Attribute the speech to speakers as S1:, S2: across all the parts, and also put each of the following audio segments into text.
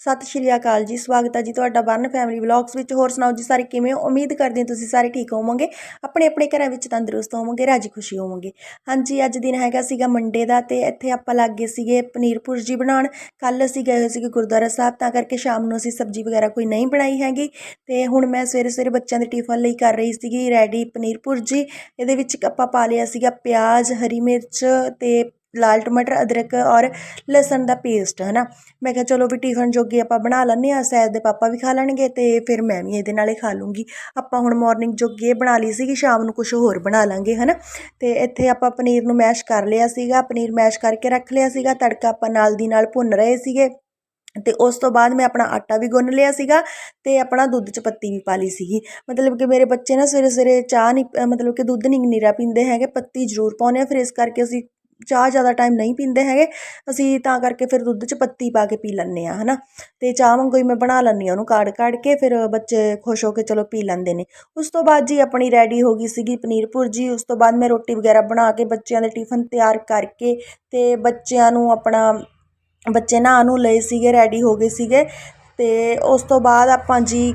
S1: ਸਤਿ ਸ਼੍ਰੀ ਅਕਾਲ ਜੀ, ਸਵਾਗਤ ਹੈ ਜੀ ਤੁਹਾਡਾ ਬਰਨ ਫੈਮਿਲੀ ਵਲੌਗਸ ਵਿੱਚ। ਹੋਰ ਸੁਣਾਓ ਜੀ ਸਾਰੇ ਕਿਵੇਂ ਹੋ? ਉਮੀਦ ਕਰਦੇ ਹਾਂ ਤੁਸੀਂ ਸਾਰੇ ਠੀਕ ਹੋਵੋਗੇ। ਆਪਣੇ ਆਪਣੇ ਘਰਾਂ ਵਿੱਚ ਤੰਦਰੁਸਤ ਹੋਵੋਗੇ, ਰਾਜੀ ਖੁਸ਼ੀ ਹੋਵੋਗੇ। ਹਾਂਜੀ, ਅੱਜ ਦਿਨ ਹੈਗਾ ਸੀਗਾ ਮੰਡੇ ਦਾ ਤੇ ਇੱਥੇ ਆਪਾਂ ਲੱਗ ਗਏ ਸੀਗੇ ਪਨੀਰ ਭੁਰਜੀ ਬਣਾਉਣ। ਕੱਲ ਅਸੀਂ ਗਏ ਹੋਏ ਸੀਗੇ ਗੁਰਦੁਆਰਾ ਸਾਹਿਬ, ਤਾਂ ਕਰਕੇ ਸ਼ਾਮ ਨੂੰ ਅਸੀਂ ਸਬਜ਼ੀ ਵਗੈਰਾ ਕੋਈ ਨਹੀਂ ਬਣਾਈ ਹੈਗੀ। ਤੇ ਹੁਣ ਮੈਂ ਸਵੇਰੇ ਸਵੇਰੇ ਬੱਚਿਆਂ ਦੇ ਟਿਫਨ ਲਈ ਕਰ ਰਹੀ ਸੀਗੀ ਰੈਡੀ ਪਨੀਰ ਭੁਰਜੀ। ਇਹਦੇ ਵਿੱਚ ਆਪਾਂ ਪਾ ਲਿਆ ਸੀਗਾ ਪਿਆਜ਼, ਹਰੀ ਮਿਰਚ ਤੇ ਲਾਲ ਟਮਾਟਰ, ਅਦਰਕ ਔਰ ਲਸਣ ਦਾ ਪੇਸਟ ਹੈ ਨਾ ਮੈਂ ਕਿਹਾ, ਚਲੋ ਵੀ ਟਿਫਨ ਜੋਗੇ ਆਪਾਂ ਬਣਾ ਲੈਂਦੇ ਹਾਂ, ਸੈਦ ਦੇ ਪਾਪਾ ਵੀ ਖਾ ਲੈਣਗੇ ਤੇ ਫਿਰ ਮੈਂ ਵੀ ਇਹਦੇ ਨਾਲ ਹੀ ਖਾ ਲੂੰਗੀ। ਆਪਾਂ ਹੁਣ ਮਾਰਨਿੰਗ ਇਹ ਬਣਾ ਲਈ ਸੀਗੀ, ਸ਼ਾਮ ਨੂੰ ਕੁਝ ਹੋਰ ਬਣਾ ਲਾਂਗੇ ਹੈ ਨਾ ਤੇ ਇੱਥੇ ਆਪਾਂ ਪਨੀਰ ਨੂੰ ਮੈਸ਼ ਕਰ ਲਿਆ ਸੀਗਾ, ਪਨੀਰ ਮੈਸ਼ ਕਰਕੇ ਰੱਖ ਲਿਆ ਸੀਗਾ, ਤੜਕਾ ਆਪਾਂ ਨਾਲ ਦੀ ਨਾਲ ਭੁੰਨ ਰਹੇ ਸੀਗੇ। ਤੇ ਉਸ ਤੋਂ ਬਾਅਦ ਮੈਂ ਆਪਣਾ ਆਟਾ ਵੀ ਗੁੰਨ ਲਿਆ ਸੀਗਾ ਤੇ ਆਪਣਾ ਦੁੱਧ ਚ ਪੱਤੀ ਵੀ ਪਾ ਲਈ ਸੀਗੀ। ਮਤਲਬ ਕਿ ਮੇਰੇ ਬੱਚੇ ਨਾ ਸਵੇਰੇ ਸਵੇਰੇ ਚਾਹ ਨਹੀਂ ਮਤਲਬ ਕਿ ਦੁੱਧ ਨਹੀਂ ਨੀਰਾ ਪੀਂਦੇ ਹੈਗੇ, ਪੱਤੀ ਜ਼ਰੂਰ ਪਾਉਂਦੇ ਆ ਫਿਰ ਇਸ ਕਰਕੇ ਅਸੀਂ ਚਾਹ ਜ਼ਿਆਦਾ ਟਾਈਮ ਨਹੀਂ ਪੀਂਦੇ ਹੈਗੇ, ਅਸੀਂ ਤਾਂ ਕਰਕੇ ਫਿਰ ਦੁੱਧ 'ਚ ਪੱਤੀ ਪਾ ਕੇ ਪੀ ਲੈਂਦੇ ਹਾਂ ਹੈ ਨਾ ਅਤੇ ਚਾਹ ਵਾਂਗੂ ਹੀ ਮੈਂ ਬਣਾ ਲੈਂਦੀ ਹਾਂ ਉਹਨੂੰ ਕਾੜ ਕਾੜ ਕੇ, ਫਿਰ ਬੱਚੇ ਖੁਸ਼ ਹੋ ਕੇ ਚਲੋ ਪੀ ਲੈਂਦੇ ਨੇ। ਉਸ ਤੋਂ ਬਾਅਦ ਜੀ ਆਪਣੀ ਰੈਡੀ ਹੋ ਗਈ ਸੀਗੀ ਪਨੀਰ ਭੁਰਜੀ ਉਸ ਤੋਂ ਬਾਅਦ ਮੈਂ ਰੋਟੀ ਵਗੈਰਾ ਬਣਾ ਕੇ ਬੱਚਿਆਂ ਦੇ ਟਿਫਨ ਤਿਆਰ ਕਰਕੇ ਅਤੇ ਬੱਚਿਆਂ ਨੂੰ ਆਪਣਾ, ਬੱਚੇ ਨਹਾ ਨੂੰ ਲਏ ਸੀਗੇ ਰੈਡੀ ਹੋ ਗਏ ਸੀਗੇ। ਅਤੇ ਉਸ ਤੋਂ ਬਾਅਦ ਆਪਾਂ ਜੀ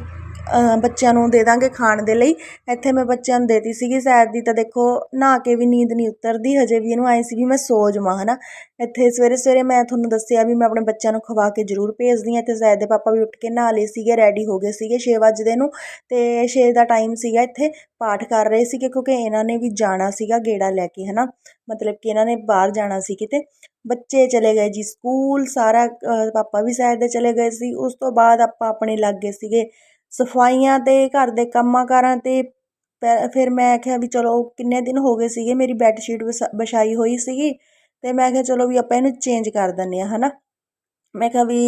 S1: ਬੱਚਿਆਂ ਨੂੰ ਦੇ ਦਾਂਗੇ ਖਾਣ ਦੇ ਲਈ। ਇੱਥੇ ਮੈਂ ਬੱਚਿਆਂ ਨੂੰ ਦੇਤੀ ਸੀਗੀ ਸੈਰ ਦੀ, ਤਾਂ ਦੇਖੋ ਨਹਾ ਕੇ ਵੀ ਨੀਂਦ ਨਹੀਂ ਉਤਰਦੀ, ਹਜੇ ਵੀ ਇਹਨੂੰ ਐਂ ਸੀ ਵੀ ਮੈਂ ਸੋ ਜਾਵਾਂ ਹੈ ਨਾ ਇੱਥੇ ਸਵੇਰੇ ਸਵੇਰੇ ਮੈਂ ਤੁਹਾਨੂੰ ਦੱਸਿਆ ਵੀ ਮੈਂ ਆਪਣੇ ਬੱਚਿਆਂ ਨੂੰ ਖਵਾ ਕੇ ਜ਼ਰੂਰ ਭੇਜਦੀ ਹਾਂ। ਤੇ ਸੈਰ ਦੇ ਪਾਪਾ ਵੀ ਉੱਠ ਕੇ ਨਹਾ ਲਏ ਸੀਗੇ ਰੈਡੀ ਹੋ ਗਏ ਸੀਗੇ ਛੇ ਵਜੇ ਨੂੰ ਅਤੇ ਛੇ ਦਾ ਟਾਈਮ ਸੀਗਾ ਇੱਥੇ, ਪਾਠ ਕਰ ਰਹੇ ਸੀਗੇ ਕਿਉਂਕਿ ਇਹਨਾਂ ਨੇ ਵੀ ਜਾਣਾ ਸੀਗਾ ਗੇੜਾ ਲੈ ਕੇ ਹੈ ਨਾ ਮਤਲਬ ਕਿ ਇਹਨਾਂ ਨੇ ਬਾਹਰ ਜਾਣਾ ਸੀ ਕਿਤੇ। ਬੱਚੇ ਚਲੇ ਗਏ ਜੀ ਸਕੂਲ, ਸਾਰਾ ਪਾਪਾ ਵੀ ਸਾਈਡ ਦੇ ਚਲੇ ਗਏ ਸੀ। ਉਸ ਤੋਂ ਬਾਅਦ ਆਪਾਂ ਆਪਣੇ ਲੱਗ ਗਏ ਸੀਗੇ ਸਫਾਈਆਂ ਤੇ, ਘਰ ਦੇ ਕੰਮਾਂ ਕਾਰਾਂ ਤੇ, ਪੈ- ਫਿਰ ਮੈਂ ਕਿਹਾ ਵੀ ਚਲੋ ਕਿੰਨੇ ਦਿਨ ਹੋ ਗਏ ਸੀਗੇ, ਮੇਰੀ ਬੈੱਡ ਸ਼ੀਟ ਵਿਛਾ- ਵਿਛਾਈ ਹੋਈ ਸੀਗੀ ਅਤੇ ਮੈਂ ਕਿਹਾ ਚਲੋ ਵੀ ਆਪਾਂ ਇਹਨੂੰ ਚੇਂਜ ਕਰ ਦਿੰਦੇ ਹਾਂ ਹੈ ਨਾ ਮੈਂ ਕਿਹਾ ਵੀ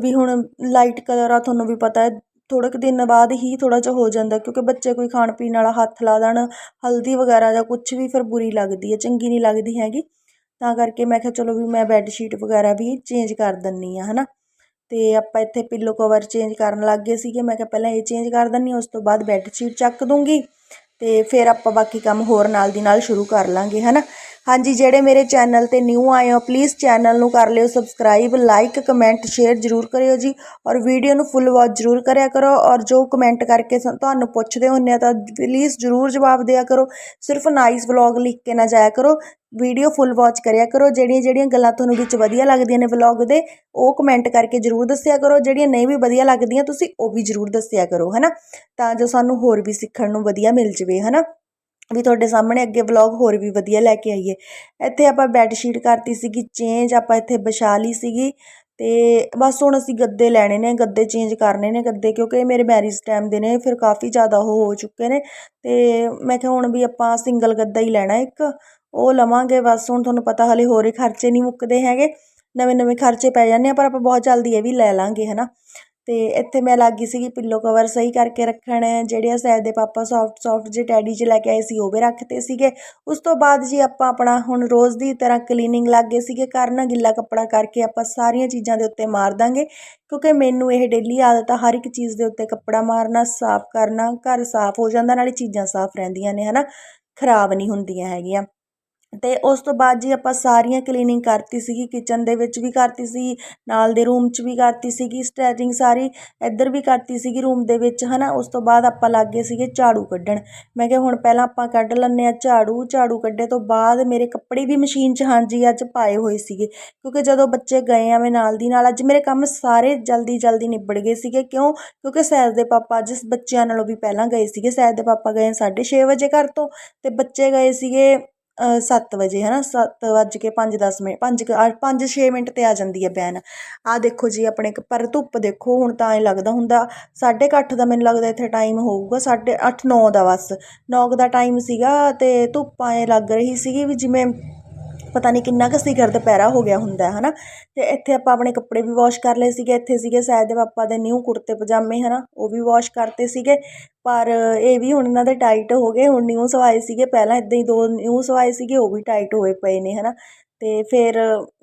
S1: ਵੀ ਹੁਣ ਲਾਈਟ ਕਲਰ ਆ, ਤੁਹਾਨੂੰ ਵੀ ਪਤਾ ਥੋੜ੍ਹੇ ਕੁ ਦਿਨ ਬਾਅਦ ਹੀ ਥੋੜ੍ਹਾ ਜਿਹਾ ਹੋ ਜਾਂਦਾ ਕਿਉਂਕਿ ਬੱਚੇ ਕੋਈ ਖਾਣ ਪੀਣ ਵਾਲਾ ਹੱਥ ਲਾ ਦੇਣ, ਹਲਦੀ ਵਗੈਰਾ ਜਾਂ ਕੁਛ ਵੀ ਫਿਰ ਬੁਰੀ ਲੱਗਦੀ ਹੈ, ਚੰਗੀ ਨਹੀਂ ਲੱਗਦੀ ਹੈਗੀ। ਤਾਂ ਕਰਕੇ ਮੈਂ ਕਿਹਾ ਚਲੋ ਵੀ ਮੈਂ ਬੈੱਡ ਸ਼ੀਟ ਵਗੈਰਾ ਵੀ ਚੇਂਜ ਕਰ ਦਿੰਦੀ ਹਾਂ ਹੈ ਨਾ ਅਤੇ ਆਪਾਂ ਇੱਥੇ ਪਿੱਲੋ ਕਵਰ ਚੇਂਜ ਕਰਨ ਲੱਗ ਗਏ ਸੀਗੇ। ਮੈਂ ਕਿਹਾ ਪਹਿਲਾਂ ਇਹ ਚੇਂਜ ਕਰ ਦਿੰਦੀ ਉਸ ਤੋਂ ਬਾਅਦ ਬੈੱਡ ਸ਼ੀਟ ਚੱਕ ਦੂੰਗੀ ਅਤੇ ਫਿਰ ਆਪਾਂ ਬਾਕੀ ਕੰਮ ਹੋਰ ਨਾਲ ਦੀ ਨਾਲ ਸ਼ੁਰੂ ਕਰ ਲਾਂਗੇ ਹੈ ਨਾ ਹਾਂਜੀ, ਜਿਹੜੇ ਮੇਰੇ ਚੈਨਲ ਤੇ ਨਿਊ ਆਏ ਹੋ ਪਲੀਜ਼ ਚੈਨਲ ਨੂੰ ਕਰ ਲਿਓ ਸਬਸਕ੍ਰਾਈਬ ਲਾਈਕ ਕਮੈਂਟ ਸ਼ੇਅਰ ਜ਼ਰੂਰ ਕਰਿਓ ਜੀ ਔਰ ਵੀਡੀਓ ਨੂੰ ਫੁੱਲ ਵਾਚ ਜ਼ਰੂਰ ਕਰਿਆ ਕਰੋ ਔਰ ਜੋ ਕਮੈਂਟ ਕਰਕੇ ਸ- ਤੁਹਾਨੂੰ ਪੁੱਛਦੇ ਹੁੰਦੇ ਆ ਤਾਂ ਪਲੀਜ਼ ਜ਼ਰੂਰ ਜਵਾਬ ਦਿਆ ਕਰੋ। ਸਿਰਫ ਨਾਈਸ ਵਲੌਗ ਲਿਖ ਕੇ ਨਾ ਜਾਇਆ ਕਰੋ ਵੀਡੀਓ ਫੁੱਲ ਵਾਚ ਕਰਿਆ ਕਰੋ, ਜਿਹੜੀਆਂ ਜਿਹੜੀਆਂ ਗੱਲਾਂ ਤੁਹਾਨੂੰ ਵਿੱਚ ਵਧੀਆ ਲੱਗਦੀਆਂ ਨੇ ਵਲੌਗ ਦੇ, ਉਹ ਕਮੈਂਟ ਕਰਕੇ ਜ਼ਰੂਰ ਦੱਸਿਆ ਕਰੋ, ਜਿਹੜੀਆਂ ਨਹੀਂ ਵੀ ਵਧੀਆ ਲੱਗਦੀਆਂ ਤੁਸੀਂ ਉਹ ਵੀ ਜ਼ਰੂਰ ਦੱਸਿਆ ਕਰੋ, ਹਨਾ? ਤਾਂ ਜੋ ਸਾਨੂੰ ਹੋਰ ਵੀ ਸਿੱਖਣ ਨੂੰ ਵਧੀਆ ਮਿਲ ਜਵੇ, ਹਨਾ? ਵੀ ਤੁਹਾਡੇ ਸਾਹਮਣੇ ਅੱਗੇ ਵਲੌਗ ਹੋਰ ਵੀ ਵਧੀਆ ਲੈ ਕੇ ਆਈਏ। ਇੱਥੇ ਆਪਾਂ ਬੈੱਡ ਸ਼ੀਟ ਕਰਤੀ ਸੀਗੀ ਚੇਂਜ ਆਪਾਂ ਇੱਥੇ ਵਿਛਾ ਲਈ ਸੀਗੀ ਤੇ ਬਸ ਹੁਣ ਅਸੀਂ ਗੱਦੇ ਲੈਣੇ ਨੇ, ਗੱਦੇ ਚੇਂਜ ਕਰਨੇ ਨੇ ਗੱਦੇ ਕਿਉਂਕਿ ਇਹ ਮੇਰੇ ਮੈਰਿਜ ਟਾਈਮ ਦੇ ਨੇ, ਫਿਰ ਕਾਫੀ ਜ਼ਿਆਦਾ ਉਹ ਹੋ ਚੁੱਕੇ ਨੇ ਤੇ ਮੈਂ ਕਿਹਾ ਹੁਣ ਵੀ ਆਪਾਂ ਸਿੰਗਲ ਗੱਦਾ ਹੀ ਲੈਣਾ ਇੱਕ, ਉਹ ਲਵਾਂਗੇ ਬਸ ਹੁਣ ਤੁਹਾਨੂੰ ਪਤਾ ਹਲੇ ਹੋਰ ਹੀ ਖਰਚੇ ਨਹੀਂ ਮੁੱਕਦੇ ਹੈਗੇ ਨਵੇਂ ਨਵੇਂ ਖਰਚੇ ਪੈ ਜਾਂਦੇ ਆ ਪਰ ਆਪਾਂ ਬਹੁਤ ਜਲਦੀ ਇਹ ਵੀ ਲੈ ਲਾਂਗੇ, ਹਨਾ। ਅਤੇ ਇੱਥੇ ਮੈਂ ਲੱਗ ਗਈ ਸੀਗੀ ਪਿੱਲੋ ਕਵਰ ਸਹੀ ਕਰਕੇ ਰੱਖਣ ਜਿਹੜੇ ਸੈਦ ਦੇ ਪਾਪਾ ਸੋਫਟ ਸੋਫਟ ਜਿਹੇ ਟੈਡੀ 'ਚ ਲੈ ਕੇ ਆਏ ਸੀ, ਉਹ ਵੀ ਰੱਖਤੇ ਸੀਗੇ। ਉਸ ਤੋਂ ਬਾਅਦ ਜੀ ਆਪਾਂ ਆਪਣਾ ਹੁਣ ਰੋਜ਼ ਦੀ ਤਰ੍ਹਾਂ ਕਲੀਨਿੰਗ ਲੱਗ ਗਏ ਸੀਗੇ। ਕਰਨ ਗਿੱਲਾ ਕੱਪੜਾ ਕਰਕੇ ਆਪਾਂ ਸਾਰੀਆਂ ਚੀਜ਼ਾਂ ਦੇ ਉੱਤੇ ਮਾਰ ਦਾਂਗੇ। ਕਿਉਂਕਿ ਮੈਨੂੰ ਇਹ ਡੇਲੀ ਆਦਤ ਆ, ਹਰ ਇੱਕ ਚੀਜ਼ ਦੇ ਉੱਤੇ ਕੱਪੜਾ ਮਾਰਨਾ, ਸਾਫ਼ ਕਰਨਾ, ਘਰ ਸਾਫ਼ ਹੋ ਜਾਂਦਾ, ਨਾਲੇ ਚੀਜ਼ਾਂ ਸਾਫ਼ ਰਹਿੰਦੀਆਂ ਨੇ ਹੈ ਨਾ ਖਰਾਬ ਨਹੀਂ ਹੁੰਦੀਆਂ ਹੈਗੀਆਂ। ਅਤੇ ਉਸ ਤੋਂ ਬਾਅਦ ਜੀ ਆਪਾਂ ਸਾਰੀਆਂ ਕਲੀਨਿੰਗ ਕਰਤੀ ਸੀਗੀ ਕਿਚਨ ਦੇ ਵਿੱਚ ਵੀ ਕਰਤੀ ਸੀ, ਨਾਲ ਦੇ ਰੂਮ 'ਚ ਵੀ ਕਰਤੀ ਸੀਗੀ ਸਟੈਚਿੰਗ ਸਾਰੀ ਇੱਧਰ ਵੀ ਕਰਤੀ ਸੀਗੀ ਰੂਮ ਦੇ ਵਿੱਚ ਹੈ ਨਾ ਉਸ ਤੋਂ ਬਾਅਦ ਆਪਾਂ ਲੱਗ ਗਏ ਸੀਗੇ ਝਾੜੂ ਕੱਢਣ। ਮੈਂ ਕਿਹਾ ਹੁਣ ਪਹਿਲਾਂ ਆਪਾਂ ਕੱਢ ਲੈਂਦੇ ਹਾਂ ਝਾੜੂ ਝਾੜੂ ਕੱਢੇ ਤੋਂ ਬਾਅਦ ਮੇਰੇ ਕੱਪੜੇ ਵੀ ਮਸ਼ੀਨ 'ਚ, ਹਾਂਜੀ, ਅੱਜ ਪਾਏ ਹੋਏ ਸੀਗੇ। ਕਿਉਂਕਿ ਜਦੋਂ ਬੱਚੇ ਗਏ ਆ, ਮੈਂ ਨਾਲ ਦੀ ਨਾਲ, ਅੱਜ ਮੇਰੇ ਕੰਮ ਸਾਰੇ ਜਲਦੀ ਜਲਦੀ ਨਿਬੜ ਗਏ ਸੀਗੇ। ਕਿਉਂ? ਕਿਉਂਕਿ ਸੈਰ ਦੇ ਪਾਪਾ ਅੱਜ ਬੱਚਿਆਂ ਨਾਲੋਂ ਵੀ ਪਹਿਲਾਂ ਗਏ ਸੀਗੇ। ਸੈਰ ਦੇ ਪਾਪਾ ਗਏ 6:30 ਵਜੇ ਘਰ ਤੋਂ ਅਤੇ ਬੱਚੇ ਗਏ ਸੀਗੇ ਸੱਤ ਵਜੇ ਹੈ ਨਾ ਸੱਤ ਵੱਜ ਕੇ ਪੰਜ, ਦਸ ਮਿੰਟ 5 5-6 ਮਿੰਟ ਤੇ ਆ ਜਾਂਦੀ ਹੈ ਵੈਨ ਆਹ ਦੇਖੋ ਜੀ, ਆਪਣੇ ਪਰ ਧੁੱਪ ਦੇਖੋ, ਹੁਣ ਤਾਂ ਐਂ ਲੱਗਦਾ ਹੁੰਦਾ 8:30 ਦਾ ਮੈਨੂੰ ਲੱਗਦਾ ਇੱਥੇ ਟਾਈਮ ਹੋਊਗਾ 8:30 9 ਦਾ ਬਸ। ਨੌ ਦਾ ਟਾਈਮ ਸੀਗਾ ਅਤੇ ਧੁੱਪ ਐਂ ਲੱਗ ਰਹੀ ਸੀਗੀ ਵੀ ਜਿਵੇਂ ਪਤਾ ਨਹੀਂ ਕਿੰਨਾ ਕੁ ਸਿਖਰ ਦੁਪਹਿਰਾ ਹੋ ਗਿਆ ਹੁੰਦਾ ਹੈ ਨਾ ਅਤੇ ਇੱਥੇ ਆਪਾਂ ਆਪਣੇ ਕੱਪੜੇ ਵੀ ਵਾਸ਼ ਕਰ ਲਏ ਸੀਗੇ, ਇੱਥੇ ਸੀਗੇ ਸ਼ਾਇਦ ਦੇ ਪਾਪਾ ਦੇ ਨਿਊ ਕੁੜਤੇ ਪਜਾਮੇ ਹੈ ਨਾ ਉਹ ਵੀ ਵਾਸ਼ ਕਰਤੇ ਸੀਗੇ। ਪਰ ਇਹ ਵੀ ਹੁਣ ਇਹਨਾਂ ਦੇ ਟਾਈਟ ਹੋ ਗਏ, ਹੁਣ ਨਿਊ ਸਵਾਏ ਸੀਗੇ, ਪਹਿਲਾਂ ਇੱਦਾਂ ਹੀ ਦੋ ਨਿਊ ਸਵਾਏ ਸੀਗੇ, ਉਹ ਵੀ ਟਾਈਟ ਹੋਏ ਪਏ ਨੇ ਹੈ ਨਾ ਅਤੇ ਫਿਰ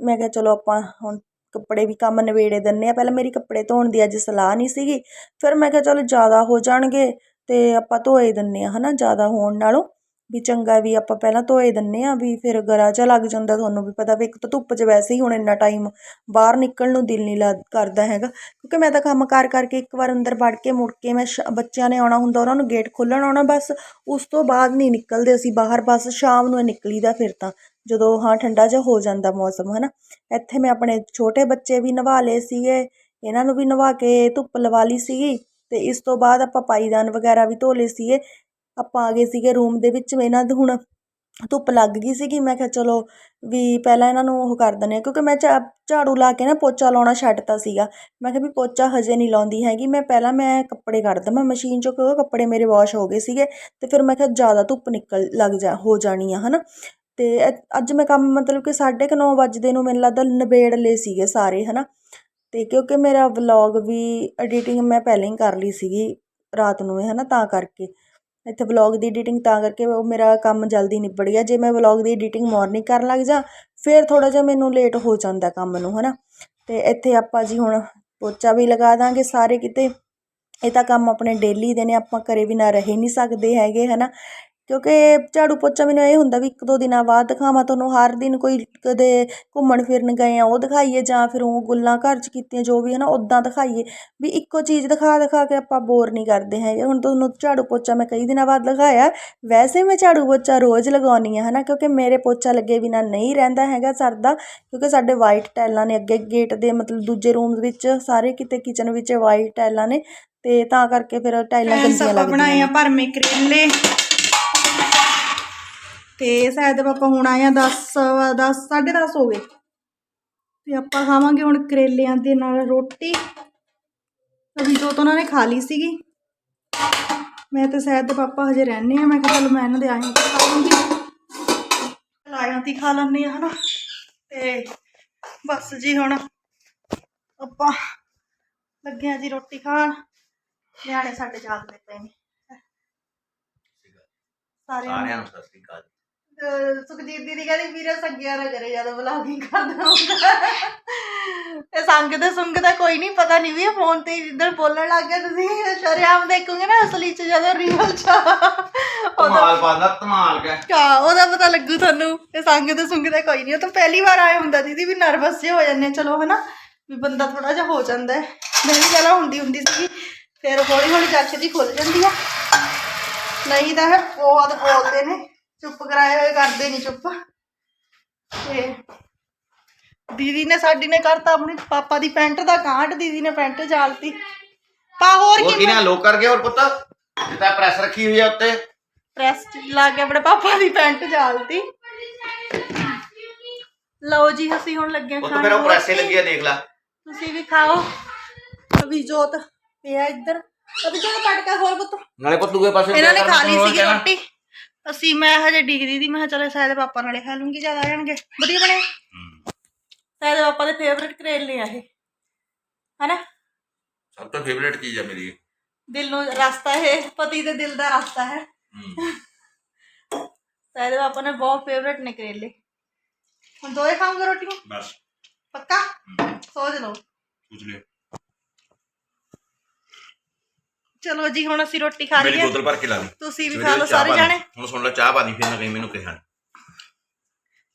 S1: ਮੈਂ ਕਿਹਾ ਚਲੋ ਆਪਾਂ ਹੁਣ ਕੱਪੜੇ ਵੀ ਕੰਮ ਨਿਬੇੜੇ ਦਿੰਦੇ ਹਾਂ ਪਹਿਲਾਂ ਮੇਰੀ ਕੱਪੜੇ ਧੋਣ ਦੀ ਅੱਜ ਸਲਾਹ ਨਹੀਂ ਸੀਗੀ। ਫਿਰ ਮੈਂ ਕਿਹਾ ਚਲੋ ਜ਼ਿਆਦਾ ਹੋ ਜਾਣਗੇ ਅਤੇ ਆਪਾਂ ਧੋ ਹੀ ਦਿੰਦੇ ਹਾਂ ਹੈ ਨਾ ਜ਼ਿਆਦਾ ਹੋਣ ਨਾਲੋਂ। ਵੀ ਚੰਗਾ ਵੀ ਆਪਾਂ ਪਹਿਲਾਂ ਧੋਏ ਦਿੰਦੇ ਹਾਂ ਵੀ ਫਿਰ ਗਰਾ ਜਿਹਾ ਲੱਗ ਜਾਂਦਾ ਤੁਹਾਨੂੰ ਵੀ ਪਤਾ ਵੀ ਇੱਕ ਤਾਂ ਧੁੱਪ 'ਚ ਵੈਸੇ ਹੀ ਹੁਣ ਇੰਨਾ ਟਾਈਮ ਬਾਹਰ ਨਿਕਲਣ ਨੂੰ ਦਿਲ ਨਹੀਂ ਲੱਗ ਕਰਦਾ ਹੈਗਾ। ਕਿਉਂਕਿ ਮੈਂ ਤਾਂ ਕੰਮ ਕਰ ਕਰਕੇ ਇੱਕ ਵਾਰ ਅੰਦਰ ਵੜ ਕੇ ਮੁੜ ਕੇ ਮੈਂ ਸ਼, ਬੱਚਿਆਂ ਨੇ ਆਉਣਾ ਹੁੰਦਾ, ਉਹਨਾਂ ਨੂੰ ਗੇਟ ਖੋਲ੍ਹਣ ਆਉਣਾ, ਬਸ ਉਸ ਤੋਂ ਬਾਅਦ ਨਹੀਂ ਨਿਕਲਦੇ ਅਸੀਂ ਬਾਹਰ, ਬਸ ਸ਼ਾਮ ਨੂੰ ਹੀ ਨਿਕਲੀਦਾ ਫਿਰ ਤਾਂ, ਜਦੋਂ ਹਾਂ ਠੰਡਾ ਜਿਹਾ ਹੋ ਜਾਂਦਾ ਮੌਸਮ ਹੈ ਨਾ ਇੱਥੇ ਮੈਂ ਆਪਣੇ ਛੋਟੇ ਬੱਚੇ ਵੀ ਨਵਾ ਲਏ ਸੀਗੇ, ਇਹਨਾਂ ਨੂੰ ਵੀ ਨਵਾ ਕੇ ਧੁੱਪ ਲਵਾ ਲਈ ਸੀਗੀ ਅਤੇ ਇਸ ਤੋਂ ਬਾਅਦ ਆਪਾਂ ਪਾਈਦਾਨ ਵਗੈਰਾ ਵੀ ਧੋ ਲਏ ਸੀਗੇ ਆਪਾਂ ਆ ਗਏ ਸੀਗੇ ਰੂਮ ਦੇ ਵਿੱਚ, ਇਹਨਾਂ ਦੇ ਹੁਣ ਧੁੱਪ ਲੱਗ ਗਈ ਸੀਗੀ, ਮੈਂ ਕਿਹਾ ਚਲੋ ਵੀ ਪਹਿਲਾਂ ਇਹਨਾਂ ਨੂੰ ਉਹ ਕਰ ਦਿੰਦੇ ਹਾਂ, ਕਿਉਂਕਿ ਮੈਂ ਝਾ ਝਾੜੂ ਲਾ ਕੇ ਨਾ ਪੋਚਾ ਲਾਉਣਾ ਛੱਡਤਾ ਸੀਗਾ। ਮੈਂ ਕਿਹਾ ਵੀ ਪੋਚਾ ਹਜੇ ਨਹੀਂ ਲਾਉਂਦੀ ਹੈਗੀ, ਮੈਂ ਪਹਿਲਾਂ ਮੈਂ ਕੱਪੜੇ ਕੱਢ ਦੇਵਾਂ ਮਸ਼ੀਨ 'ਚੋਂ, ਕਿਉਂਕਿ ਕੱਪੜੇ ਮੇਰੇ ਵਾਸ਼ ਹੋ ਗਏ ਸੀਗੇ ਅਤੇ ਫਿਰ ਮੈਂ ਕਿਹਾ ਜ਼ਿਆਦਾ ਧੁੱਪ ਨਿਕਲ ਲੱਗ ਜਾ, ਹੋ ਜਾਣੀ ਆ ਹੈ ਨਾ ਅਤੇ ਅੱਜ ਮੈਂ ਕੰਮ ਮਤਲਬ ਕਿ ਸਾਢੇ ਕੁ ਨੌ ਵੱਜਦੇ ਨੂੰ ਮੈਨੂੰ ਲੱਗਦਾ ਨਿਬੇੜ ਲਏ ਸੀਗੇ ਸਾਰੇ ਹੈ ਨਾ ਅਤੇ ਕਿਉਂਕਿ ਮੇਰਾ ਵਲੋਗ ਵੀ ਐਡੀਟਿੰਗ ਮੈਂ ਪਹਿਲਾਂ ਹੀ ਕਰ ਲਈ ਸੀਗੀ ਰਾਤ ਨੂੰ ਹੈ ਨਾ ਤਾਂ ਕਰਕੇ। ਇੱਥੇ ਵਲੋਗ ਦੀ ਐਡੀਟਿੰਗ ਤਾਂ ਕਰਕੇ ਉਹ ਮੇਰਾ ਕੰਮ ਜਲਦੀ ਨਿਬੜ ਗਿਆ। ਜੇ ਮੈਂ ਵਲੋਗ ਦੀ ਐਡੀਟਿੰਗ ਮਾਰਨਿੰਗ ਕਰਨ ਲੱਗ ਜਾ, ਫਿਰ ਥੋੜ੍ਹਾ ਜਿਹਾ ਮੈਨੂੰ ਲੇਟ ਹੋ ਜਾਂਦਾ ਕੰਮ ਨੂੰ ਹੈ ਨਾ ਅਤੇ ਇੱਥੇ ਆਪਾਂ ਜੀ ਹੁਣ ਪੋਚਾ ਵੀ ਲਗਾ ਦਾਂਗੇ ਸਾਰੇ ਕਿਤੇ। ਇਹ ਤਾਂ ਕੰਮ ਆਪਣੇ ਡੇਲੀ ਦੇ ਨੇ, ਆਪਾਂ ਘਰੇ ਵੀ ਨਾ ਰਹਿ ਨਹੀਂ ਸਕਦੇ ਹੈਗੇ ਹੈ ਨਾ ਕਿਉਂਕਿ ਝਾੜੂ ਪੋਚਾ ਮੈਨੂੰ ਇਹ ਹੁੰਦਾ ਵੀ ਇੱਕ ਦੋ ਦਿਨਾਂ ਬਾਅਦ ਦਿਖਾਵਾਂ ਤੁਹਾਨੂੰ ਹਰ ਦਿਨ ਕੋਈ ਕਦੇ ਘੁੰਮਣ ਫਿਰਨ ਗਏ ਆ ਉਹ ਦਿਖਾਈਏ ਜਾਂ ਫਿਰ ਉਹ ਗੱਲਾਂ ਘਰ 'ਚ ਕੀਤੀਆਂ ਜੋ ਵੀ ਹੈ ਨਾ ਉੱਦਾਂ ਦਿਖਾਈਏ। ਵੀ ਇੱਕੋ ਚੀਜ਼ ਦਿਖਾ ਦਿਖਾ ਕੇ ਆਪਾਂ ਬੋਰ ਨਹੀਂ ਕਰਦੇ ਹੈਗੇ। ਹੁਣ ਤੁਹਾਨੂੰ ਝਾੜੂ ਪੋਚਾ ਮੈਂ ਕਈ ਦਿਨਾਂ ਬਾਅਦ ਲਗਾਇਆ ਵੈਸੇ ਮੈਂ ਝਾੜੂ ਪੋਚਾ ਰੋਜ਼ ਲਗਾਉਂਦੀ ਹਾਂ ਹੈ ਨਾ ਕਿਉਂਕਿ ਮੇਰੇ ਪੋਚਾ ਲੱਗੇ ਬਿਨਾਂ ਨਹੀਂ ਰਹਿੰਦਾ ਹੈਗਾ ਸਰਦਾ ਕਿਉਂਕਿ ਸਾਡੇ ਵਾਈਟ ਟਾਈਲਾਂ ਨੇ ਅੱਗੇ ਗੇਟ ਦੇ ਮਤਲਬ ਦੂਜੇ ਰੂਮ ਵਿੱਚ ਸਾਰੇ ਕਿਤੇ ਕਿਚਨ ਵਿੱਚ ਵਾਈਟ ਟਾਈਲਾਂ ਨੇ ਤੇ ਤਾਂ ਕਰਕੇ ਫਿਰ ਟਾਈਲਾਂ ਗੰਦੀਆਂ ਲੱਗਦੀਆਂ
S2: ਬਣਾਏ ਆ ਭਰਮੇ ਕਰੇਲੇ। ਤੇ ਸ਼ਾਇਦ ਪਾਪਾ ਹੁਣ ਆਏ ਆ 10 10 10:30 ਹੋ ਗਏ। ਤੇ ਆਪਾਂ ਖਾਵਾਂਗੇ ਹੁਣ ਕਰੇਲਿਆਂ ਦੇ ਨਾਲ ਰੋਟੀ। ਅਭੀ ਜੋ ਉਹਨਾਂ ਨੇ ਖਾ ਲਈ ਸੀਗੀ। ਮੈਂ ਤੇ ਸ਼ਾਇਦ ਦੇ ਪਾਪਾ ਹਜੇ ਰਹਿੰਦੇ ਆ ਮੈਂ ਕਿਹਾ ਚਲੋ ਮੈਂ ਇਹਨਾਂ ਦੇ ਆਏ ਤੇ ਖਾ ਲੂੰਗੀ। ਲਾਇਆ ਤੀ ਖਾ ਲੈਂਦੇ ਆ ਹਨਾ। ਤੇ ਬਸ ਜੀ ਹੁਣ ਆਪਾਂ ਲੱਗੇ ਆ ਜੀ ਰੋਟੀ ਖਾਣ। ਨਿਆਣੇ ਸਾਡੇ ਜਾਗਦੇ ਪਏ ਨੇ। ਸਾਰਿਆਂ ਨੂੰ
S3: ਸਤਿ ਸ੍ਰੀ ਅਕਾਲ।
S2: ਸੁਖਜੀਤ ਦੀਦੀ ਕਹਿੰਦੀ ਵੀਰੇ ਸੰਗਿਆ ਨਾ ਕਰੇ ਜਦੋਂ ਵਲੌਗਿੰਗ ਕਰਦਾ ਹੁੰਦਾ। ਤੇ ਸੰਗ ਤੇ ਸੁੰਗ ਦਾ ਕੋਈ ਨਹੀਂ ਪਤਾ ਨਹੀਂ ਵੀ ਫੋਨ ਤੇ ਜਿੱਦਣ ਬੋਲਣ ਲੱਗ ਗਿਆ ਤੁਸੀਂ ਸ਼ਰਿਆਮ ਦੇਖੋਗੇ ਨਾ ਅਸਲੀ ਚ ਜਦੋਂ ਰੀਅਲ ਚ। ਉਹਦਾ
S3: ਧਮਾਲ ਪਾਦਾ ਧਮਾਲ ਕੇ
S2: ਕਾ ਉਹਦਾ ਪਤਾ ਲੱਗੂ ਤੁਹਾਨੂੰ ਤੇ ਸੰਗ ਤੇ ਸੁੰਗ ਦਾ ਕੋਈ ਨਹੀਂ ਉਹ ਤਾਂ ਪਹਿਲੀ ਵਾਰ ਆਇਆ ਹੁੰਦਾ ਦੀਦੀ ਵੀ ਨਰਵਸ ਜਿਹੇ ਹੋ ਜਾਂਦੇ ਚਲੋ ਹਨਾ ਵੀ ਬੰਦਾ ਥੋੜਾ ਜਿਹਾ ਹੋ ਜਾਂਦਾ ਹੈ। ਮੈਂ ਵੀ ਪਹਿਲਾਂ ਹੁੰਦੀ ਹੁੰਦੀ ਸੀ ਫਿਰ ਹੌਲੀ ਹੌਲੀ ਜੱਚ ਦੀ ਖੁੱਲ ਜਾਂਦੀ ਆ। ਨਹੀਂ ਤਾਂ ਇਹ ਬਹੁਤ ਬੋਲਦੇ ਨੇ। ਚੁੱਪ ਕਰਾਏ ਹੋਏ ਕਰਦੇ ਨਹੀਂ ਚੁੱਪ। ਤੇ ਦੀਦੀ ਨੇ ਸਾਡੀ ਨੇ ਕਰਤਾ ਆਪਣੀ ਪਾਪਾ ਦੀ ਪੈਂਟ ਦਾ ਕਾਂਟ ਦੀਦੀ ਨੇ ਪੈਂਟ ਜਾਲਤੀ। ਪਾ ਹੋਰ
S3: ਹੋਰ
S2: ਕੀ
S3: ਕਿਨੇ ਲੋਕ ਕਰ ਗਿਆ ਹੋਰ ਪੁੱਤ? ਜਿੱਦਾਂ ਪ੍ਰੈਸ ਰੱਖੀ ਹੋਈ ਆ ਉੱਤੇ।
S2: ਪ੍ਰੈਸ ਲਾ ਕੇ ਆਪਣੇ ਪਾਪਾ ਦੀ ਪੈਂਟ ਜਾਲਤੀ। ਲਓ ਜੀ ਅਸੀਂ ਹੁਣ ਲੱਗੇ ਹਾਂ
S3: ਪੁੱਤ
S2: ਖਾਣ।
S3: ਫਿਰ ਉਹ ਪ੍ਰੈਸੇ। ਲੱਗੀ ਆ ਦੇਖ ਲੈ।
S2: ਤੁਸੀਂ ਵੀ ਖਾਓ। ਅਭੀ ਜੋਤ ਪਿਆ ਇੱਧਰ। ਅਭੀ ਜੋਤ ਕੱਟ ਕੇ ਹੋਰ ਪੁੱਤ?
S3: ਨਾਲੇ ਪੁੱਤ ਦੂਏ ਪਾਸੇ
S2: ਇਹਨਾਂ ਨੇ ਖਾ ਲਈ ਸੀਗੀ। ਰੋਟੀ। ਅਸੀਂ ਮੈਂ ਹਜੇ ਡਿਗਰੀ ਦੀ ਮੈਂ ਕਿਹਾ ਚਲੋ ਸ਼ਾਇਦ ਪਾਪਾ ਨਾਲੇ ਖਾ ਲੂੰਗੀ ਜ਼ਿਆਦਾ ਆ ਜਾਣਗੇ ਵਧੀਆ ਬਣੇ?
S3: ਹੂੰ।
S2: ਸ਼ਾਇਦ ਪਾਪਾ ਦੇ ਫੇਵਰਿਟ ਕਰੇਲੇ ਆ ਇਹ। ਹਨਾ?
S3: ਸਭ ਤੋਂ ਫੇਵਰੇਟ ਚੀਜ਼ ਆ ਮੇਰੀ?
S2: ਦਿਲ ਨੂੰ ਰਸਤਾ ਇਹ ਪਤੀ ਦੇ ਦਿਲ ਦਾ ਰਸਤਾ ਹੈ।
S3: ਹੂੰ।
S2: ਸ਼ਾਇਦ ਪਾਪਾ ਨੇ ਬਹੁਤ ਫੇਵਰਿਟ ਨੇ ਕਰੇਲੇ। ਹੁਣ ਦੋਏ ਖਾਉਂਗੇ ਰੋਟੀਆਂ?
S3: ਬਸ।
S2: ਪੱਕਾ? ਸੋਚ ਲਓ।
S3: ਪੁੱਛ ਲਿਓ।
S2: ਚਲੋ ਜੀ ਹੁਣ ਅਸੀਂ ਰੋਟੀ ਖਾ
S3: ਮੇਰੀ
S2: ਲਈਏ
S3: ਬੋਤਲ ਭਰ ਕੇ ਲਾ ਲਈ
S2: ਤੁਸੀਂ ਵੀ ਖਾ ਲਓ ਸਾਰੇ। ਜਾਣੇ।
S3: ਹੁਣ ਸੁਣ ਲੈ ਚਾਹ ਪਾਣੀ ਫਿਰ ਨਾ ਕਹੀਂ ਮੈਨੂੰ ਕਿਹਾ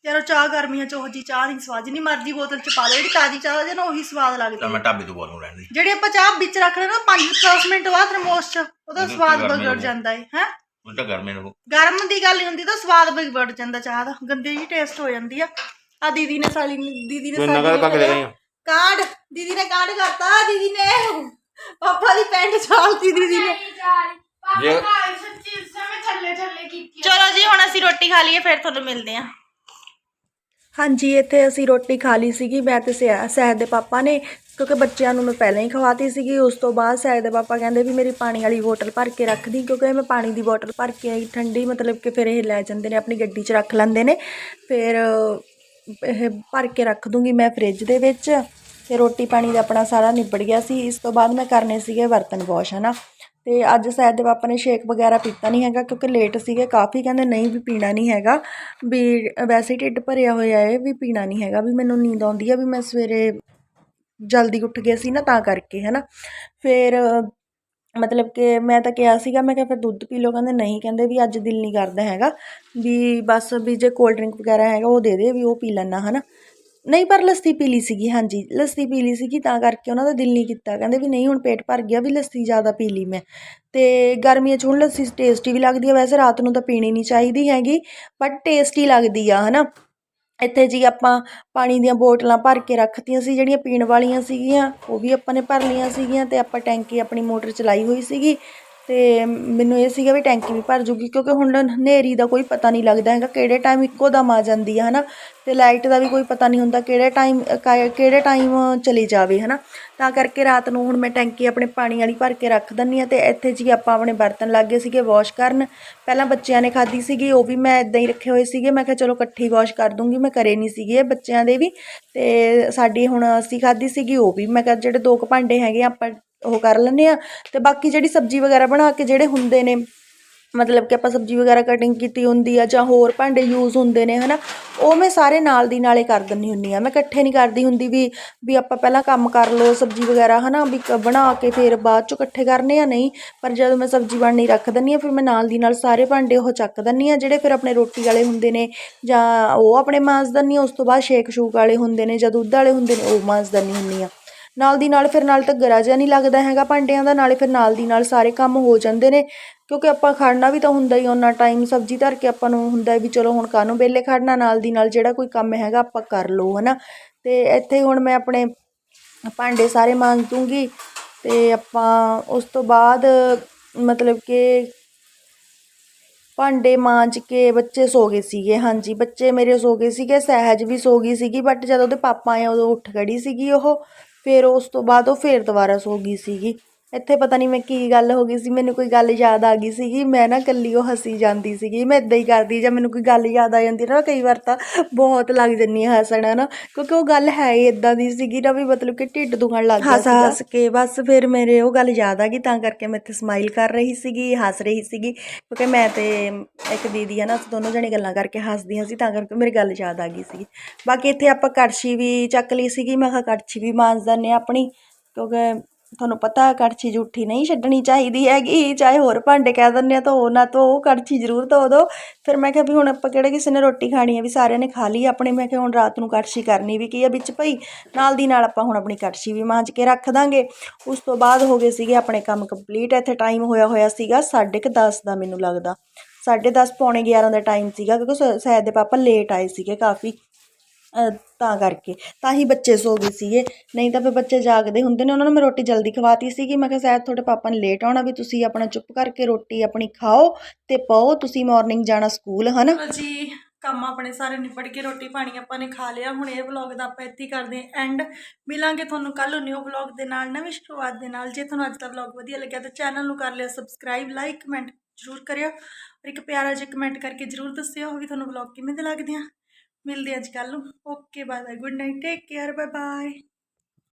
S2: ਯਾਰੋ ਚਾਹ ਗਰਮੀਆਂ ਚ ਉਹ ਜੀ ਚਾਹ ਨਹੀਂ ਸਵਾਦ ਜਿੰਨੀ ਮਰਜ਼ੀ ਬੋਤਲ ਚ ਪਾ ਲਓ ਜਿਹੜੀ ਤਾਜ਼ੀ ਚਾਹ ਦੇ ਨਾ ਉਹੀ ਸਵਾਦ ਲੱਗਦੀ
S3: ਤਾਂ ਮੈਂ ਢਾਬੇ ਤੋਂ ਬੋਲੂ ਰਹਿਣ ਦੀ
S2: ਜਿਹੜੀ ਆਪਾਂ ਚਾਹ ਵਿੱਚ ਰੱਖ ਨਾ 5-10 ਮਿੰਟ ਬਾਅਦ ਥਰਮੋਸ ਚ ਉਹਦਾ ਸਵਾਦ
S3: ਗਰਮੀ ਲੱਗੂ।
S2: ਜਾਂਦਾ ਹੈ ਹੈ?
S3: ਉਹ ਤਾਂ ਗਰਮੇ ਨੂੰ
S2: ਗਰਮ ਦੀ ਗੱਲ ਨਹੀਂ ਹੁੰਦੀ ਤਾਂ ਸਵਾਦ ਵਿਗੜ ਜਾਂਦਾ ਚਾਹ ਦਾ ਗੰਦੀ ਜੀ ਟੇਸਟ ਹੋ ਜਾਂਦੀ ਆ। ਆ ਦੀਦੀ ਨੇ ਸਾਲੀ ਨੇ ਦੀਦੀ ਨੇ ਸਾਲੀ ਨੇ। ਕਾਂਡ ਦੀਦੀ ਨੇ ਕਾਂਡ ਕਰਤਾ ਦੀਦੀ ਨੇ। ਪਾਪਾ ਦੀ ਪੈਂਟ ਛਾਲਤੀ ਦੀਦੀ ਨੇ।
S3: ਜੇ
S2: ਚਲੋ ਜੀ ਹੁਣ ਅਸੀਂ ਰੋਟੀ ਖਾ ਲਈਏ ਫਿਰ ਤੁਹਾਨੂੰ ਮਿਲਦੇ ਆਂ
S1: ਹਾਂਜੀ ਇੱਥੇ ਅਸੀਂ ਰੋਟੀ ਖਾ ਲਈ ਸੀਗੀ। ਮੈਂ ਤੇ ਸਿਆ- ਸਹਿਦ ਦੇ ਪਾਪਾ ਨੇ ਕਿਉਂਕਿ ਬੱਚਿਆਂ ਨੂੰ ਮੈਂ ਪਹਿਲਾਂ ਹੀ ਖਵਾਤੀ ਸੀਗੀ। ਉਸ ਤੋਂ ਬਾਅਦ ਸਹਿਦ ਦੇ ਪਾਪਾ ਕਹਿੰਦੇ ਵੀ ਮੇਰੀ ਪਾਣੀ ਵਾਲੀ ਬੋਤਲ ਭਰ ਕੇ ਰੱਖ ਦੀ ਕਿਉਂਕਿ ਮੈਂ ਪਾਣੀ ਦੀ ਬੋਤਲ ਭਰ ਕੇ ਆਈ। ਠੰਡੀ ਮਤਲਬ ਕਿ ਫਿਰ ਇਹ ਲੈ ਜਾਂਦੇ ਨੇ ਆਪਣੀ ਗੱਡੀ 'ਚ ਰੱਖ ਲੈਂਦੇ ਨੇ। ਫਿਰ ਇਹ ਭਰ ਕੇ ਰੱਖ ਦੂੰਗੀ ਮੈਂ ਫ੍ਰਿਜ ਦੇ ਵਿੱਚ। ਤੇ ਰੋਟੀ ਪਾਣੀ ਦਾ ਆਪਣਾ ਸਾਰਾ ਨਿਬੜ ਗਿਆ ਸੀ। ਇਸ ਤੋਂ ਬਾਅਦ ਮੈਂ ਕਰਨੇ ਸੀਗੇ ਬਰਤਨ ਵਾਸ਼, ਹਨਾ। ਤੇ ਅੱਜ ਸ਼ਾਇਦ ਦੇ ਪਾਪਾ ਨੇ ਸ਼ੇਕ ਵਗੈਰਾ ਪੀਤਾ ਨਹੀਂ ਹੈਗਾ ਕਿਉਂਕਿ ਲੇਟ ਸੀਗੇ। ਕਾਫੀ ਕਹਿੰਦੇ ਨਹੀਂ ਵੀ ਪੀਣਾ ਨਹੀਂ ਹੈਗਾ। ਵੀ ਵੈਸੇ ਢਿੱਡ ਭਰਿਆ ਹੋਇਆ ਹੈ ਵੀ ਪੀਣਾ ਨਹੀਂ ਹੈਗਾ। ਵੀ ਮੈਨੂੰ ਨੀਂਦ ਆਉਂਦੀ ਆ ਵੀ ਮੈਂ ਸਵੇਰੇ ਜਲਦੀ ਉੱਠ ਗਿਆ ਸੀ ਨਾ ਤਾਂ ਕਰਕੇ ਹੈ ਨਾ ਫਿਰ ਮਤਲਬ ਕਿ ਮੈਂ ਤਾਂ ਕਿਹਾ ਸੀਗਾ, ਮੈਂ ਕਿਹਾ ਫਿਰ ਦੁੱਧ ਪੀ ਲਓ। ਕਹਿੰਦੇ ਨਹੀਂ, ਕਹਿੰਦੇ ਵੀ ਅੱਜ ਦਿਲ ਨਹੀਂ ਕਰਦਾ ਹੈਗਾ। ਵੀ ਬਸ ਵੀ ਜੇ ਕੋਲਡ ਡਰਿੰਕ ਵਗੈਰਾ ਹੈਗਾ ਉਹ ਦੇ ਦੇ, ਵੀ ਉਹ ਪੀ ਲੈਣਾ ਹਨਾ। ਨਹੀਂ, ਪਰ ਲੱਸੀ ਪੀ ਲਈ ਸੀਗੀ, ਹਾਂਜੀ। ਲੱਸੀ ਪੀ ਲਈ ਸੀਗੀ, ਤਾਂ ਕਰਕੇ ਉਹਨਾਂ ਦਾ ਦਿਲ ਨਹੀਂ ਕੀਤਾ। ਕਹਿੰਦੇ ਵੀ ਨਹੀਂ, ਹੁਣ ਪੇਟ ਭਰ ਗਿਆ ਵੀ ਲੱਸੀ ਜ਼ਿਆਦਾ ਪੀ ਲਈ ਮੈਂ। ਅਤੇ ਗਰਮੀਆਂ 'ਚ ਹੁਣ ਲੱਸੀ ਟੇਸਟੀ ਵੀ ਲੱਗਦੀ ਹੈ ਵੈਸੇ ਰਾਤ ਨੂੰ ਤਾਂ ਪੀਣੀ ਨਹੀਂ ਚਾਹੀਦੀ ਹੈਗੀ ਬਟ ਟੇਸਟੀ ਲੱਗਦੀ ਆ ਹੈ ਨਾ ਇੱਥੇ ਜੀ ਆਪਾਂ ਪਾਣੀ ਦੀਆਂ ਬੋਟਲਾਂ ਭਰ ਕੇ ਰੱਖਤੀਆਂ ਸੀ, ਜਿਹੜੀਆਂ ਪੀਣ ਵਾਲੀਆਂ ਸੀਗੀਆਂ, ਉਹ ਵੀ ਆਪਾਂ ਨੇ ਭਰ ਲਈਆਂ ਸੀਗੀਆਂ ਅਤੇ ਆਪਾਂ ਟੈਂਕੀ ਆਪਣੀ ਮੋਟਰ ਚਲਾਈ ਹੋਈ ਸੀਗੀ। ਅਤੇ ਮੈਨੂੰ ਇਹ ਸੀਗਾ ਵੀ ਟੈਂਕੀ ਵੀ ਭਰ ਜੂਗੀ, ਕਿਉਂਕਿ ਹੁਣ ਹਨੇਰੀ ਦਾ ਕੋਈ ਪਤਾ ਨਹੀਂ ਲੱਗਦਾ ਹੈਗਾ ਕਿਹੜੇ ਟਾਈਮ ਇੱਕੋ ਦਮ ਆ ਜਾਂਦੀ ਆ ਹੈ ਨਾ ਅਤੇ ਲਾਈਟ ਦਾ ਵੀ ਕੋਈ ਪਤਾ ਨਹੀਂ ਹੁੰਦਾ ਕਿਹੜੇ ਟਾਈਮ ਕਿਹੜੇ ਟਾਈਮ ਚਲੀ ਜਾਵੇ ਹੈ ਨਾ ਤਾਂ ਕਰਕੇ ਰਾਤ ਨੂੰ ਹੁਣ ਮੈਂ ਟੈਂਕੀ ਆਪਣੇ ਪਾਣੀ ਵਾਲੀ ਭਰ ਕੇ ਰੱਖ ਦਿੰਦੀ ਹਾਂ ਅਤੇ ਇੱਥੇ ਜੀ ਆਪਾਂ ਆਪਣੇ ਬਰਤਨ ਲੱਗ ਗਏ ਸੀਗੇ ਵਾਸ਼ ਕਰਨ। ਪਹਿਲਾਂ ਬੱਚਿਆਂ ਨੇ ਖਾਧੀ ਸੀਗੀ, ਉਹ ਵੀ ਮੈਂ ਇਦਾਂ ਹੀ ਰੱਖੇ ਹੋਏ ਸੀਗੇ। ਮੈਂ ਕਿਹਾ ਚਲੋ ਇਕੱਠੀ ਵਾਸ਼ ਕਰ ਦੂੰਗੀ, ਮੈਂ ਕਰੇ ਨਹੀਂ ਸੀਗੇ ਬੱਚਿਆਂ ਦੇ ਵੀ। ਅਤੇ ਸਾਡੀ ਹੁਣ ਅਸੀਂ ਖਾਧੀ ਸੀਗੀ ਉਹ ਵੀ। ਮੈਂ ਕਿਹਾ ਜਿਹੜੇ ਦੋ ਕੁ ਭਾਂਡੇ ਹੈਗੇ ਆ ਆਪਾਂ ਉਹ ਕਰ ਲੈਂਦੇ ਆ ਤੇ ਬਾਕੀ ਜਿਹੜੀ ਸਬਜ਼ੀ ਵਗੈਰਾ ਬਣਾ ਕੇ ਜਿਹੜੇ ਹੁੰਦੇ ਨੇ, ਮਤਲਬ ਕਿ ਆਪਾਂ ਸਬਜ਼ੀ ਵਗੈਰਾ ਕਟਿੰਗ ਕੀਤੀ ਹੁੰਦੀ ਆ ਜਾਂ ਹੋਰ ਭਾਂਡੇ ਯੂਜ਼ ਹੁੰਦੇ ਨੇ, ਹਨਾ, ਉਹ ਮੈਂ ਸਾਰੇ ਨਾਲ ਦੀ ਨਾਲੇ ਕਰ ਦਿੰਦੀ ਹੁੰਦੀ ਆ। ਮੈਂ ਇਕੱਠੇ ਨਹੀਂ ਕਰਦੀ ਹੁੰਦੀ ਵੀ ਵੀ ਆਪਾਂ ਪਹਿਲਾਂ ਕੰਮ ਕਰ ਲਓ ਸਬਜ਼ੀ ਵਗੈਰਾ, ਹਨਾ, ਵੀ ਕ- ਬਣਾ ਕੇ ਫਿਰ ਬਾਅਦ ਚੋਂ ਇਕੱਠੇ ਕਰਨੇ ਆ, ਨਹੀਂ, ਪਰ ਜਦੋਂ ਮੈਂ ਸਬਜ਼ੀ ਬਣਨੀ ਰੱਖ ਦਿੰਦੀ ਆ, ਫਿਰ ਮੈਂ ਨਾਲ ਦੀ ਨਾਲ ਸਾਰੇ ਭਾਂਡੇ ਉਹ ਚੱਕ ਦਿੰਦੀ ਆ, ਜਿਹੜੇ ਫਿਰ ਆਪਣੇ ਰੋਟੀ ਵਾਲੇ ਹੁੰਦੇ ਨੇ ਜਾਂ ਉਹ ਆਪਣੇ ਮਾਂਜ ਦਿੰਦੀ ਆ ਉਸ ਤੋਂ ਬਾਅਦ ਸ਼ੇਕ ਸ਼ੂਕ ਵਾਲੇ ਹੁੰਦੇ ਨੇ ਜਾਂ ਦੁੱਧ ਵਾਲੇ ਹੁੰਦੇ ਨੇ, ਉਹ ਮਾਂਜ ਦਿੰਦੀ ਹੁੰਦੀ ਆ ਨਾਲ ਦੀ ਨਾਲ ਫਿਰ ਨਾਲ ਤਾਂ ਗਰਾ ਜਿਹਾ ਨਹੀਂ ਲੱਗਦਾ ਹੈਗਾ, ਭਾਂਡਿਆਂ ਦਾ ਨਾਲੇ ਫਿਰ ਨਾਲ ਦੀ ਨਾਲ ਸਾਰੇ ਕੰਮ ਹੋ ਜਾਂਦੇ ਨੇ, ਕਿਉਂਕਿ ਆਪਾਂ ਖੜਨਾ ਵੀ ਤਾਂ ਹੁੰਦਾ ਹੀ ਉਹਨਾਂ ਟਾਈਮ ਸਬਜ਼ੀ ਧਰ ਕੇ ਆਪਾਂ ਨੂੰ ਹੁੰਦਾ ਵੀ ਚਲੋ ਹੁਣ ਕਾਹਨੂੰ ਵਿਹਲੇ ਖੜਨਾ, ਨਾਲ ਦੀ ਨਾਲ ਜਿਹੜਾ ਕੋਈ ਕੰਮ ਹੈਗਾ ਆਪਾਂ ਕਰ ਲਓ, ਹਨਾ। ਤੇ ਇੱਥੇ ਹੁਣ ਮੈਂ ਆਪਣੇ ਭਾਂਡੇ ਸਾਰੇ ਮਾਂਜ ਦੂੰਗੀ ਤੇ ਆਪਾਂ ਉਸ ਤੋਂ ਬਾਅਦ ਮਤਲਬ ਕਿ ਭਾਂਡੇ ਮਾਂਜ ਕੇ ਬੱਚੇ ਸੋ ਗਏ ਸੀਗੇ, ਹਾਂਜੀ, ਬੱਚੇ ਮੇਰੇ ਸੋ ਗਏ ਸੀਗੇ, ਸਹਿਜ ਵੀ ਸੋ ਗਈ ਸੀਗੀ ਬਟ ਜਦੋਂ ਉਹਦੇ ਪਾਪਾ ਆਏ ਉਦੋਂ ਉੱਠ ਖੜੀ ਸੀਗੀ ਉਹ। ਫਿਰ ਉਸ ਤੋਂ ਬਾਅਦ ਉਹ ਫਿਰ ਦੁਬਾਰਾ ਸੋ ਗਈ ਸੀਗੀ। ਇੱਥੇ ਪਤਾ ਨਹੀਂ ਮੈਂ ਕੀ ਗੱਲ ਹੋ ਗਈ ਸੀ ਮੈਨੂੰ ਕੋਈ ਗੱਲ ਯਾਦ ਆ ਗਈ ਸੀਗੀ ਮੈਂ ਨਾ ਇਕੱਲੀ ਉਹ ਹੱਸੀ ਜਾਂਦੀ ਸੀਗੀ ਮੈਂ ਇਦਾਂ ਹੀ ਕਰਦੀ ਜਾਂ ਮੈਨੂੰ ਕੋਈ ਗੱਲ ਯਾਦ ਆ ਜਾਂਦੀ ਨਾ ਕਈ ਵਾਰ ਤਾਂ ਬਹੁਤ ਲੱਗ ਜੰਨੀ ਹੱਸਣ ਨਾ ਕਿਉਂਕਿ ਉਹ ਗੱਲ ਹੈ ਹੀ ਇਦਾਂ ਦੀ ਸੀਗੀ ਨਾ ਵੀ ਮਤਲਬ ਕਿ ਢਿੱਡ ਦੁਖਣ ਲੱਗ ਗਿਆ ਸੀਗਾ। ਹੱਸ ਕੇ ਬਸ ਫਿਰ ਮੇਰੇ ਉਹ ਗੱਲ ਯਾਦ ਆ ਗਈ ਤਾਂ ਕਰਕੇ ਮੈਂ ਇੱਥੇ ਸਮਾਈਲ ਕਰ ਰਹੀ ਸੀਗੀ ਹੱਸ ਰਹੀ ਸੀਗੀ ਕਿਉਂਕਿ ਮੈਂ ਤੇ ਇੱਕ ਦੀਦੀ ਆ ਨਾ ਅਸੀਂ ਦੋਨੋਂ ਜਣੇ ਗੱਲਾਂ ਕਰਕੇ ਹੱਸਦੀਆਂ ਸੀ ਤਾਂ ਕਰਕੇ ਮੇਰੀ ਗੱਲ ਯਾਦ ਆ ਗਈ ਸੀਗੀ। ਬਾਕੀ ਇੱਥੇ ਆਪਾਂ ਕੜਛੀ ਵੀ ਚੱਕ ਲਈ ਸੀਗੀ ਮੈਂ ਕਿਹਾ ਕੜਛੀ ਵੀ ਮਾਂਜ ਹਾਂ ਆਪਣੀ ਕਿਉਂਕਿ ਤੁਹਾਨੂੰ ਪਤਾ ਕੜਛੀ ਜੂਠੀ ਨਹੀਂ ਛੱਡਣੀ ਚਾਹੀਦੀ ਹੈਗੀ, ਚਾਹੇ ਹੋਰ ਭਾਂਡੇ ਕਹਿ ਦਿੰਦੇ ਆ ਤਾਂ ਉਹ ਨਾ ਧੋ ਕੜਛੀ ਜ਼ਰੂਰ ਧੋ ਦਿਓ ਫਿਰ ਮੈਂ ਕਿਹਾ ਵੀ ਹੁਣ ਆਪਾਂ ਕਿਹੜੇ ਕਿਸੇ ਨੇ ਰੋਟੀ ਖਾਣੀ ਹੈ ਵੀ ਸਾਰਿਆਂ ਨੇ ਖਾ ਲਈ ਆਪਣੇ, ਮੈਂ ਕਿਹਾ ਹੁਣ ਰਾਤ ਨੂੰ ਕੜਛੀ ਕਰਨੀ ਵੀ ਕੀ ਆ ਵਿੱਚ ਭਈ, ਨਾਲ ਦੀ ਨਾਲ ਆਪਾਂ ਹੁਣ ਆਪਣੀ ਕੜਛੀ ਵੀ ਮਾਂਜ ਕੇ ਰੱਖ ਦਾਂਗੇ। ਉਸ ਤੋਂ ਬਾਅਦ ਹੋ ਗਏ ਸੀਗੇ ਆਪਣੇ ਕੰਮ ਕੰਪਲੀਟ ਇੱਥੇ ਟਾਈਮ ਹੋਇਆ ਹੋਇਆ ਸੀਗਾ 10:30 ਦਾ ਮੈਨੂੰ ਲੱਗਦਾ। 10:30 ਪੌਣੇ 11 ਦਾ ਟਾਈਮ ਸੀਗਾ, ਕਿਉਂਕਿ ਸ- ਸੈਦ ਦੇ ਪਾਪਾ ਲੇਟ ਆਏ ਸੀਗੇ ਕਾਫੀ। ਤਾਂ ਕਰਕੇ। ਤਾਂ ਹੀ ਬੱਚੇ ਸੋ ਗਏ ਸੀਗੇ। ਨਹੀਂ ਤਾਂ ਫਿਰ ਬੱਚੇ ਜਾਗਦੇ ਹੁੰਦੇ ਨੇ। ਉਹਨਾਂ ਨੂੰ ਮੈਂ ਰੋਟੀ ਜਲਦੀ ਖਵਾਤੀ ਸੀਗੀ। ਮੈਂ ਕਿਹਾ ਸ਼ਾਇਦ ਤੁਹਾਡੇ ਪਾਪਾ ਨੇ ਲੇਟ ਆਉਣਾ ਵੀ ਤੁਸੀਂ ਆਪਣਾ ਚੁੱਪ ਕਰਕੇ ਰੋਟੀ ਆਪਣੀ ਖਾਓ ਤੇ ਪਾਓ। ਤੁਸੀਂ ਮਾਰਨਿੰਗ ਜਾਣਾ ਸਕੂਲ ਹਨਾ?
S2: ਚਲੋ ਜੀ, ਕੰਮ ਆਪਣੇ ਸਾਰੇ ਨਿਪਟ ਕੇ ਰੋਟੀ ਪਾਣੀ ਆਪਾਂ ਨੇ ਖਾ ਲਿਆ। ਹੁਣ ਇਹ ਵਲੌਗ ਦਾ ਆਪਾਂ ਇੱਥੇ ਕਰਦੇ ਹਾਂ ਐਂਡ ਮਿਲਾਂਗੇ ਤੁਹਾਨੂੰ ਕੱਲ ਨਿਊ ਵਲੌਗ ਦੇ ਨਾਲ, ਨਵੀਂ ਸ਼ੁਰੂਆਤ ਦੇ ਨਾਲ। ਜੇ ਤੁਹਾਨੂੰ ਅੱਜ ਦਾ ਵਲੌਗ ਵਧੀਆ ਲੱਗਿਆ ਤਾਂ ਚੈਨਲ ਨੂੰ ਕਰ ਲਿਓ ਸਬਸਕ੍ਰਾਈਬ ਲਾਈਕ ਕਮੈਂਟ ਜ਼ਰੂਰ ਕਰਿਓ। ਔਰ ਇੱਕ ਪਿਆਰਾ ਜਿਹਾ ਕਮੈਂਟ ਕਰਕੇ ਜ਼ਰੂਰ ਦੱਸਿਓ ਵੀ ਤੁਹਾਨੂੰ ਵਲੌਗ ਕਿਵੇਂ ਦੇ ਲੱਗਦੇ ਆ। ਮਿਲਦੇ ਅੱਜ ਕੱਲ ਨੂੰ। Okay bye good night take care bye bye